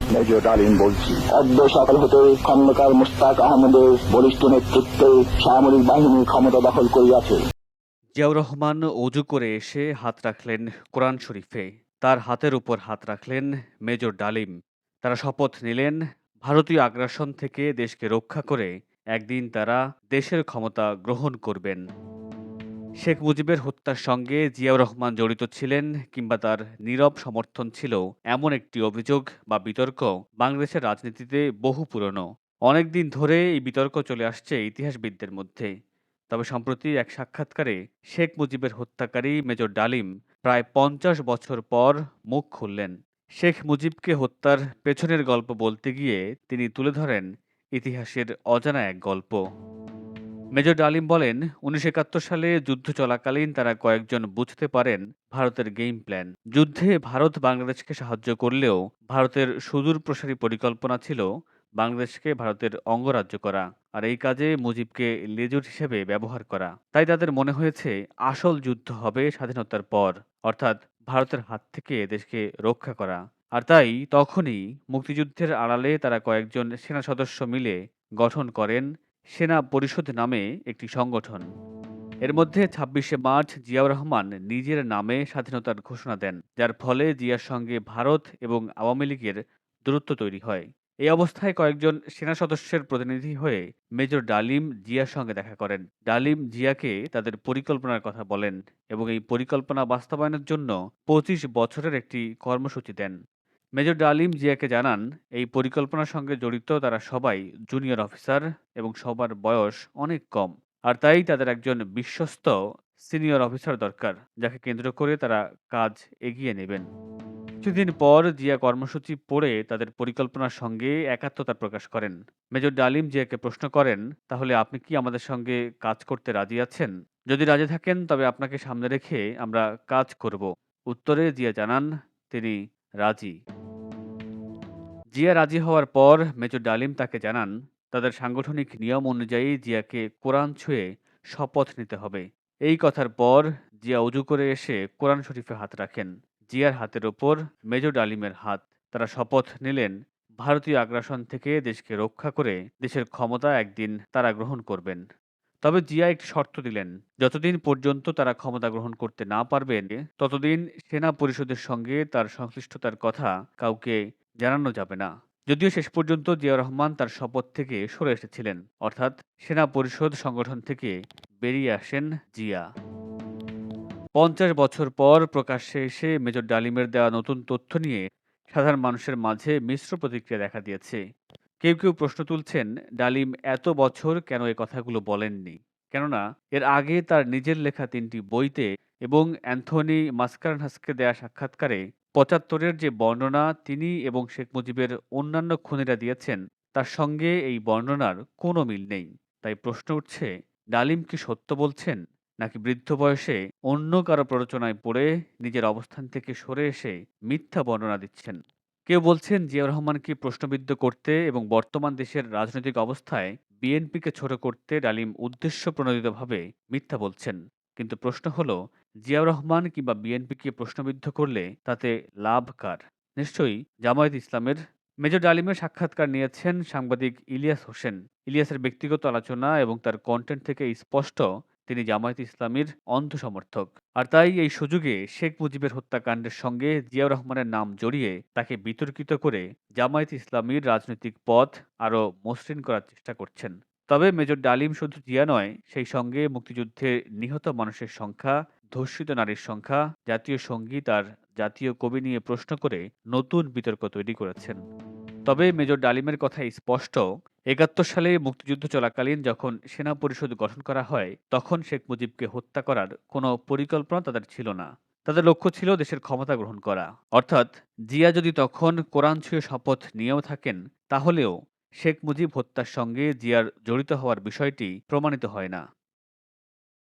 Major ডালিম বলছি অদ্য সকাল হতে খন্দকার মুস্তাক আহমদের বরিষ্ঠ নেতৃত্বে সামরিক বাহিনী ক্ষমতা দখল করিয়াছে। জিয়াউর রহমান অজু করে এসে হাত রাখলেন কোরআন শরীফে। তার হাতের উপর হাত রাখলেন মেজর ডালিম। তারা শপথ নিলেন ভারতীয় আগ্রাসন থেকে দেশকে রক্ষা করে একদিন তারা দেশের ক্ষমতা গ্রহণ করবেন। শেখ মুজিবের হত্যার সঙ্গে জিয়াউর রহমান জড়িত ছিলেন কিংবা তার নীরব সমর্থন ছিল এমন একটি অভিযোগ বা বিতর্ক বাংলাদেশের রাজনীতিতে বহু পুরনো। অনেকদিন ধরে এই বিতর্ক চলে আসছে ইতিহাসবিদদের মধ্যে। তবে সম্প্রতি এক সাক্ষাৎকারে শেখ মুজিবের হত্যাকারী মেজর ডালিম প্রায় পঞ্চাশ বছর পর মুখ খুললেন। শেখ মুজিবকে হত্যার পেছনের গল্প বলতে গিয়ে তিনি তুলে ধরেন ইতিহাসের অজানা এক গল্প। মেজর ডালিম বলেন, উনিশশো একাত্তর সালে যুদ্ধ চলাকালীন তারা কয়েকজন বুঝতে পারেন ভারতের গেম প্ল্যান যুদ্ধে ভারত বাংলাদেশকে সাহায্য করলেও ভারতের সুদূর প্রসারী পরিকল্পনা ছিল বাংলাদেশকে ভারতের অঙ্গরাজ্য করা আর এই কাজে মুজিবকে লেজুর হিসেবে ব্যবহার করা। তাই তাদের মনে হয়েছে আসল যুদ্ধ হবে স্বাধীনতার পর, অর্থাৎ ভারতের হাত থেকে দেশকে রক্ষা করা। আর তাই তখনই মুক্তিযুদ্ধের আড়ালে তারা কয়েকজন সেনা সদস্য মিলে গঠন করেন সেনা পরিষদ নামে একটি সংগঠন। এর মধ্যে ছাব্বিশে মার্চ জিয়াউর রহমান নিজের নামে স্বাধীনতার ঘোষণা দেন, যার ফলে জিয়ার সঙ্গে ভারত এবং আওয়ামী লীগের দূরত্ব তৈরি হয়। এই অবস্থায় কয়েকজন সেনা সদস্যের প্রতিনিধি হয়ে মেজর ডালিম জিয়ার সঙ্গে দেখা করেন। ডালিম জিয়াকে তাদের পরিকল্পনার কথা বলেন এবং এই পরিকল্পনা বাস্তবায়নের জন্য পঁচিশ বছরের একটি কর্মসূচি দেন। মেজর ডালিম জিয়াকে জানান, এই পরিকল্পনার সঙ্গে জড়িত তারা সবাই জুনিয়র অফিসার এবং সবার বয়স অনেক কম। আর তাই তাদের একজন বিশ্বস্ত সিনিয়র অফিসার দরকার, যাকে কেন্দ্র করে তারা কাজ এগিয়ে নেবেন। কিছুদিন পর জিয়া কর্মসূচি পড়ে তাদের পরিকল্পনার সঙ্গে একাত্মতা প্রকাশ করেন। মেজর ডালিম জিয়াকে প্রশ্ন করেন, তাহলে আপনি কি আমাদের সঙ্গে কাজ করতে রাজি আছেন? যদি রাজি থাকেন, তবে আপনাকে সামনে রেখে আমরা কাজ করব। উত্তরে জিয়া জানান, তিনি রাজি। জিয়া রাজি হওয়ার পর মেজর ডালিম তাকে জানান, তাদের সাংগঠনিক নিয়ম অনুযায়ী জিয়াকে কোরআন ছুঁয়ে শপথ নিতে হবে। এই কথার পর জিয়া উজু করে এসে কোরআন শরীফে হাত রাখেন। জিয়ার হাতের ওপর মেজর ডালিমের হাত। তারা শপথ নিলেন ভারতীয় আগ্রাসন থেকে দেশকে রক্ষা করে দেশের ক্ষমতা একদিন তারা গ্রহণ করবেন। তবে জিয়া একটি শর্ত দিলেন, যতদিন পর্যন্ত তারা ক্ষমতা গ্রহণ করতে না পারবেন, ততদিন সেনা পরিষদের সঙ্গে তার সংশ্লিষ্টতার কথা কাউকে জানানো যাবে না। যদিও শেষ পর্যন্ত জিয়া রহমান তার শপথ থেকে সরে এসেছিলেন, অর্থাৎ সেনা পরিষদ সংগঠন থেকে বেরিয়ে আসেন জিয়া। পঞ্চাশ বছর পর প্রকাশ্যে এসে মেজর ডালিমের দেওয়া নতুন তথ্য নিয়ে সাধারণ মানুষের মাঝে মিশ্র প্রতিক্রিয়া দেখা দিয়েছে। কেউ কেউ প্রশ্ন তুলছেন, ডালিম এত বছর কেন এ কথাগুলো বলেননি? কেননা এর আগে তার নিজের লেখা তিনটি বইতে এবং অ্যান্থনি মাস্কারনহাসকে দেয়া সাক্ষাৎকারে পঁচাত্তরের যে বর্ণনা তিনি এবং শেখ মুজিবের অন্যান্য খুনিরা দিয়েছেন, তার সঙ্গে এই বর্ণনার কোনো মিল নেই। তাই প্রশ্ন উঠছে, ডালিম কি সত্য বলছেন? নাকি বৃদ্ধ বয়সে অন্য কারও প্ররোচনায় পড়ে নিজের অবস্থান থেকে সরে এসে মিথ্যা বর্ণনা দিচ্ছেন? কেউ বলছেন জিয়াউর রহমানকে প্রশ্নবিদ্ধ করতে এবং বর্তমান দেশের রাজনৈতিক অবস্থায় বিএনপিকে ছোট করতে ডালিম উদ্দেশ্য প্রণোদিতভাবে মিথ্যা বলছেন। কিন্তু প্রশ্ন হলো, জিয়াউর রহমান কিংবা বিএনপিকে প্রশ্নবিদ্ধ করলে তাতে লাভ কার? নিশ্চয়ই জামায়াত ইসলামের মেজর ডালিমের সাক্ষাৎকার নিয়েছেন সাংবাদিক ইলিয়াস হোসেন। ইলিয়াসের ব্যক্তিগত আলোচনা এবং তার কন্টেন্ট থেকে স্পষ্ট তিনি জামায়াত ইসলামীর অন্ধ সমর্থক আর তাই এই সুযোগে শেখ মুজিবের হত্যাকাণ্ডের সঙ্গে জিয়াউর রহমানের নাম জড়িয়ে তাকে বিতর্কিত করে জামায়াত ইসলামীর রাজনৈতিক পথ আরও মসৃণ করার চেষ্টা করছেন। তবে মেজর ডালিম শুধু জিয়া নয়, সেই সঙ্গে মুক্তিযুদ্ধে নিহত মানুষের সংখ্যা, ধর্ষিত নারীর সংখ্যা, জাতীয় সংগীত আর জাতীয় কবি নিয়ে প্রশ্ন করে নতুন বিতর্ক তৈরি করেছেন। তবে মেজর ডালিমের কথা স্পষ্ট। একাত্তর সালে মুক্তিযুদ্ধ চলাকালীন যখন সেনা পরিষদ গঠন করা হয়, তখন শেখ মুজিবকে হত্যা করার কোনো পরিকল্পনা তাদের ছিল না। তাদের লক্ষ্য ছিল দেশের ক্ষমতা গ্রহণ করা। অর্থাৎ জিয়া যদি তখন কোরআন ছুঁয়ে শপথ নিয়েও থাকেন, তাহলেও শেখ মুজিব হত্যার সঙ্গে জিয়ার জড়িত হওয়ার বিষয়টি প্রমাণিত হয় না।